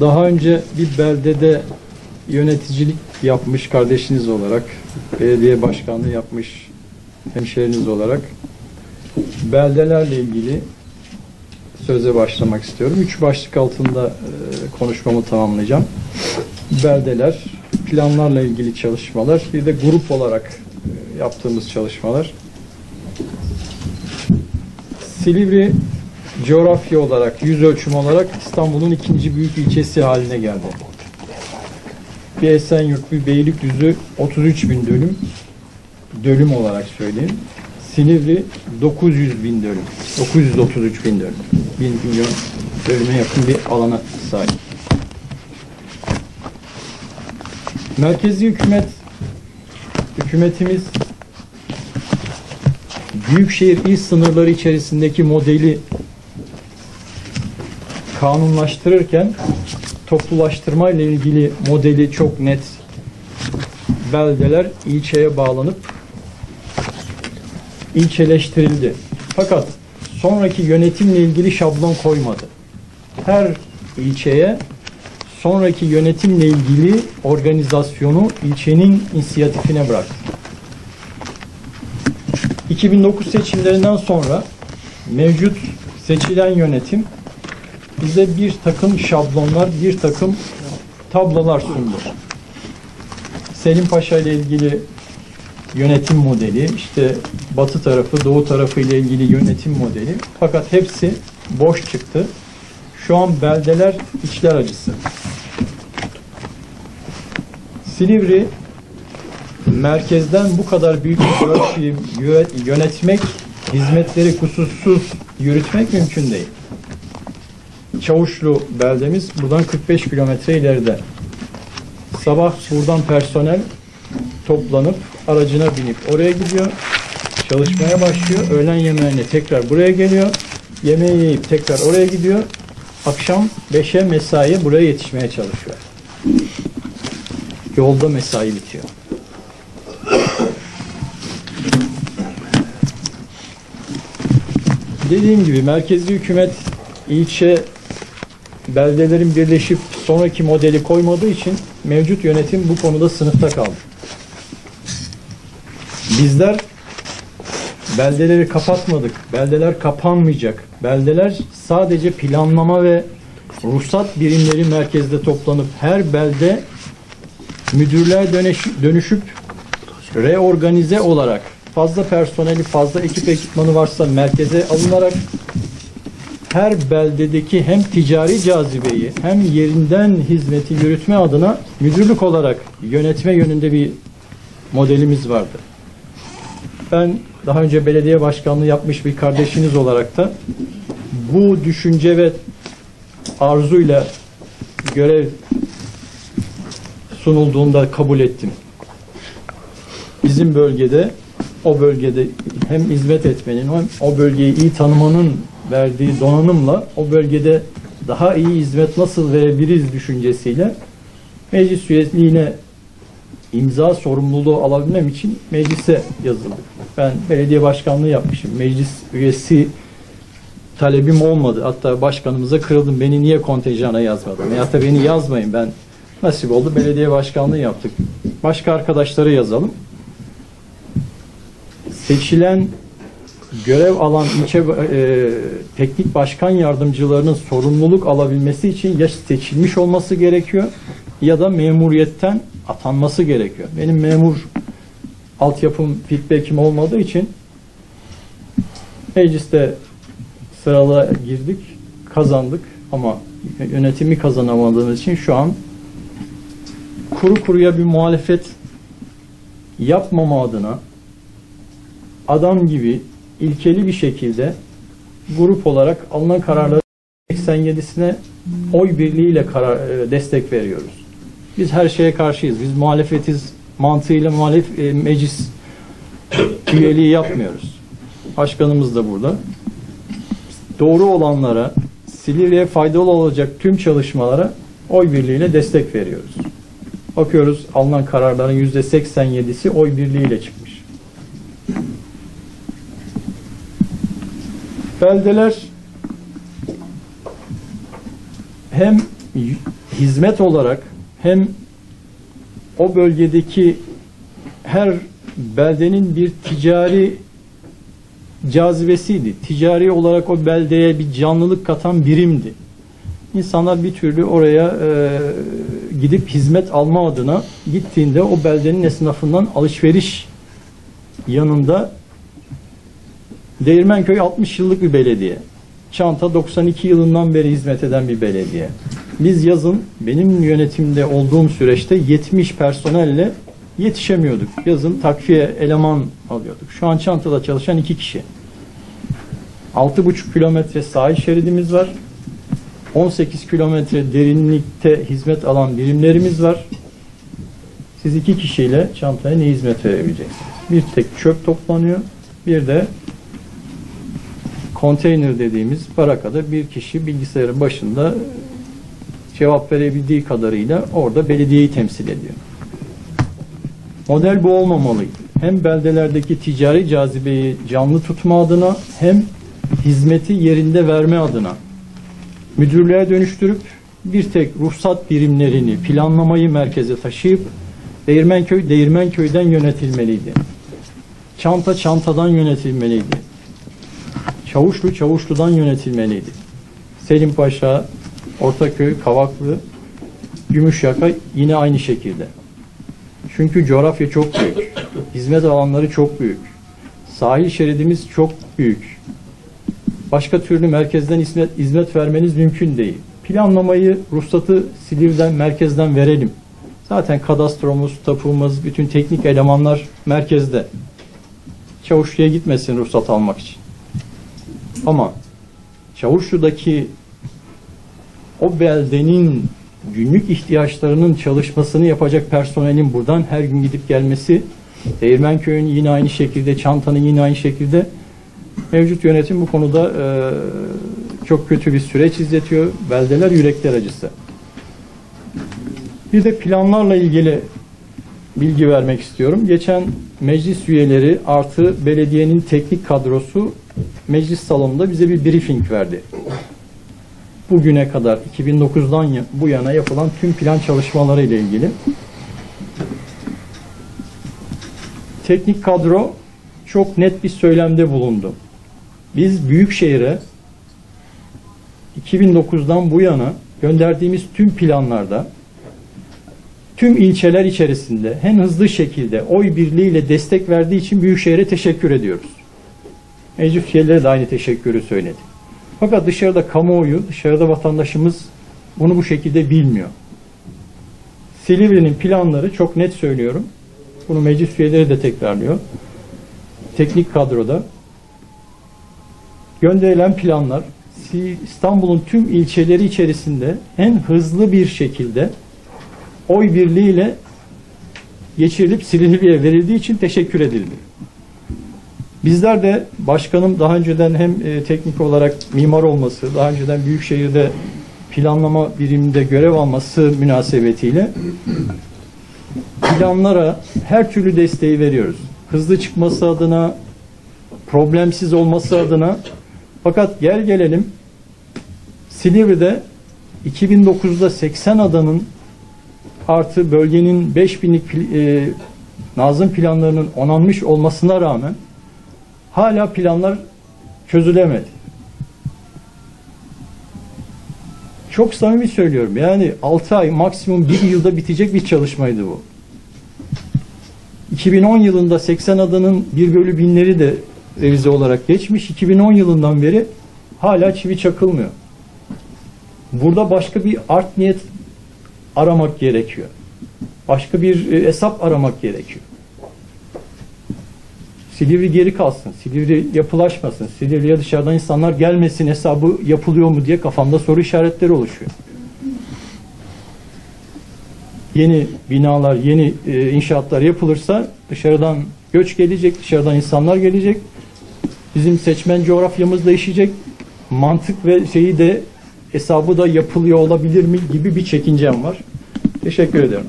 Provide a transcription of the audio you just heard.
Daha önce bir beldede yöneticilik yapmış kardeşiniz olarak, belediye başkanlığı yapmış hemşehriniz olarak beldelerle ilgili söze başlamak istiyorum. Üç başlık altında e, konuşmamı tamamlayacağım. Beldeler, planlarla ilgili çalışmalar, bir de grup olarak e, yaptığımız çalışmalar. Silivri coğrafya olarak, yüz ölçümü olarak İstanbul'un ikinci büyük ilçesi haline geldi. Bir Esenyurt, bir Beylikdüzü 33 bin dönüm, dönüm olarak söyleyeyim. Silivri 900 bin dönüm, 933 bin dönüm, 1 milyon dönüme yakın bir alana sahip. Merkezi hükümet, hükümetimiz büyükşehir il sınırları içerisindeki modeli kanunlaştırırken toplulaştırma ile ilgili modeli çok net beldeler ilçeye bağlanıp ilçeleştirildi. Fakat sonraki yönetimle ilgili şablon koymadı. Her ilçeye sonraki yönetimle ilgili organizasyonu ilçenin inisiyatifine bıraktı. 2009 seçimlerinden sonra mevcut seçilen yönetim bize bir takım şablonlar, bir takım tablolar sundu. Selim Paşa ile ilgili yönetim modeli, işte batı tarafı, doğu tarafı ile ilgili yönetim modeli. Fakat hepsi boş çıktı. Şu an beldeler içler acısı. Silivri merkezden bu kadar büyük bir coğrafyayı yönetmek, hizmetleri kusursuz yürütmek mümkün değil. Çavuşlu beldemiz buradan 45 kilometre ileride. Sabah buradan personel toplanıp aracına binip oraya gidiyor. Çalışmaya başlıyor. Öğlen yemeğine tekrar buraya geliyor. Yemeği yiyip tekrar oraya gidiyor. Akşam 5'e mesai buraya yetişmeye çalışıyor. Yolda mesai bitiyor. Dediğim gibi merkezi hükümet ilçe beldelerin birleşip sonraki modeli koymadığı için mevcut yönetim bu konuda sınıfta kaldı. Bizler beldeleri kapatmadık. Beldeler kapanmayacak. Beldeler sadece planlama ve ruhsat birimleri merkezde toplanıp her belde müdürler dönüşüp reorganize olarak fazla personeli, fazla ekip ekipmanı varsa merkeze alınarak her beldedeki hem ticari cazibeyi hem yerinden hizmeti yürütme adına müdürlük olarak yönetme yönünde bir modelimiz vardı. Ben daha önce belediye başkanlığı yapmış bir kardeşiniz olarak da bu düşünce ve arzuyla görev sunulduğunda kabul ettim. Bizim bölgede o bölgede hem hizmet etmenin hem o bölgeyi iyi tanımanın verdiği donanımla o bölgede daha iyi hizmet nasıl verebiliriz düşüncesiyle meclis üyeliğine imza sorumluluğu alabilmem için meclise yazıldık. Ben belediye başkanlığı yapmışım. Meclis üyesi talebim olmadı. Hatta başkanımıza kırıldım. Beni niye kontenjana yazmadın? Ya da beni yazmayın. Ben nasip oldu. Belediye başkanlığı yaptık. Başka arkadaşları yazalım. Seçilen görev alan ilçe e, teknik başkan yardımcılarının sorumluluk alabilmesi için ya seçilmiş olması gerekiyor ya da memuriyetten atanması gerekiyor. Benim memur altyapım feedback'im olmadığı için mecliste sırala girdik, kazandık ama yönetimi kazanamadığımız için şu an kuru kuruya bir muhalefet yapmama adına adam gibi ilkeli bir şekilde grup olarak alınan kararları 87'sine oy birliğiyle karar, e, destek veriyoruz. Biz her şeye karşıyız. Biz muhalefetiz mantığıyla muhalef e, meclis üyeliği yapmıyoruz. Başkanımız da burada. Doğru olanlara, Silivri'ye faydalı olacak tüm çalışmalara oy birliğiyle destek veriyoruz. Bakıyoruz alınan kararların yüzde 87'si oy birliğiyle çıkmış. Beldeler hem hizmet olarak hem o bölgedeki her beldenin bir ticari cazibesiydi. Ticari olarak o beldeye bir canlılık katan birimdi. İnsanlar bir türlü oraya e, gidip hizmet alma adına gittiğinde o beldenin esnafından alışveriş yanında Değirmenköy 60 yıllık bir belediye. Çanta 92 yılından beri hizmet eden bir belediye. Biz yazın benim yönetimde olduğum süreçte 70 personelle yetişemiyorduk. Yazın takviye eleman alıyorduk. Şu an çantada çalışan iki kişi. 6,5 kilometre sahil şeridimiz var. 18 kilometre derinlikte hizmet alan birimlerimiz var. Siz iki kişiyle çantaya ne hizmet verebileceksiniz? Bir tek çöp toplanıyor. Bir de konteyner dediğimiz barakada bir kişi bilgisayarın başında cevap verebildiği kadarıyla orada belediyeyi temsil ediyor. Model bu olmamalıydı. Hem beldelerdeki ticari cazibeyi canlı tutma adına hem hizmeti yerinde verme adına müdürlüğe dönüştürüp bir tek ruhsat birimlerini planlamayı merkeze taşıyıp Değirmenköy Değirmenköy'den yönetilmeliydi. Çanta çantadan yönetilmeliydi. Çavuşlu Çavuşlu'dan yönetilmeliydi. Selim Paşa, Ortaköy, Kavaklı, Gümüşyaka yine aynı şekilde. Çünkü coğrafya çok büyük. Hizmet alanları çok büyük. Sahil şeridimiz çok büyük. Başka türlü merkezden hizmet, hizmet vermeniz mümkün değil. Planlamayı, ruhsatı Silivri'den, merkezden verelim. Zaten kadastromuz, tapuğumuz, bütün teknik elemanlar merkezde. Çavuşlu'ya gitmesin ruhsat almak için. Ama Çavuşlu'daki o beldenin günlük ihtiyaçlarının çalışmasını yapacak personelin buradan her gün gidip gelmesi, Değirmenköy'ün yine aynı şekilde, Çanta'nın yine aynı şekilde mevcut yönetim bu konuda e, çok kötü bir süreç izletiyor. Beldeler yürekler acısı. Bir de planlarla ilgili bilgi vermek istiyorum. Geçen meclis üyeleri artı belediyenin teknik kadrosu meclis salonunda bize bir briefing verdi. Bugüne kadar 2009'dan ya- bu yana yapılan tüm plan çalışmaları ile ilgili. Teknik kadro çok net bir söylemde bulundu. Biz Büyükşehir'e 2009'dan bu yana gönderdiğimiz tüm planlarda tüm ilçeler içerisinde en hızlı şekilde oy birliğiyle destek verdiği için Büyükşehir'e teşekkür ediyoruz. Meclis üyeleri de aynı teşekkürü söyledi. Fakat dışarıda kamuoyu, dışarıda vatandaşımız bunu bu şekilde bilmiyor. Silivri'nin planları çok net söylüyorum. Bunu meclis üyeleri de tekrarlıyor. Teknik kadroda gönderilen planlar İstanbul'un tüm ilçeleri içerisinde en hızlı bir şekilde oy birliğiyle geçirilip Silivri'ye verildiği için teşekkür edildi. Bizler de başkanım daha önceden hem e, teknik olarak mimar olması, daha önceden Büyükşehir'de planlama biriminde görev alması münasebetiyle planlara her türlü desteği veriyoruz. Hızlı çıkması adına, problemsiz olması adına. Fakat gel gelelim Silivri'de 2009'da 80 adanın artı bölgenin 5000'lik pl- e, nazım planlarının onanmış olmasına rağmen hala planlar çözülemedi. Çok samimi söylüyorum. Yani 6 ay maksimum 1 yılda bitecek bir çalışmaydı bu. 2010 yılında 80 adanın 1 bölü binleri de revize olarak geçmiş. 2010 yılından beri hala çivi çakılmıyor. Burada başka bir art niyet aramak gerekiyor. Başka bir e, hesap aramak gerekiyor. Silivri geri kalsın, Silivri yapılaşmasın, Silivri'ye dışarıdan insanlar gelmesin hesabı yapılıyor mu diye kafamda soru işaretleri oluşuyor. Yeni binalar, yeni e, inşaatlar yapılırsa dışarıdan göç gelecek, dışarıdan insanlar gelecek. Bizim seçmen coğrafyamız değişecek. Mantık ve şeyi de hesabı da yapılıyor olabilir mi gibi bir çekincem var. Teşekkür ederim.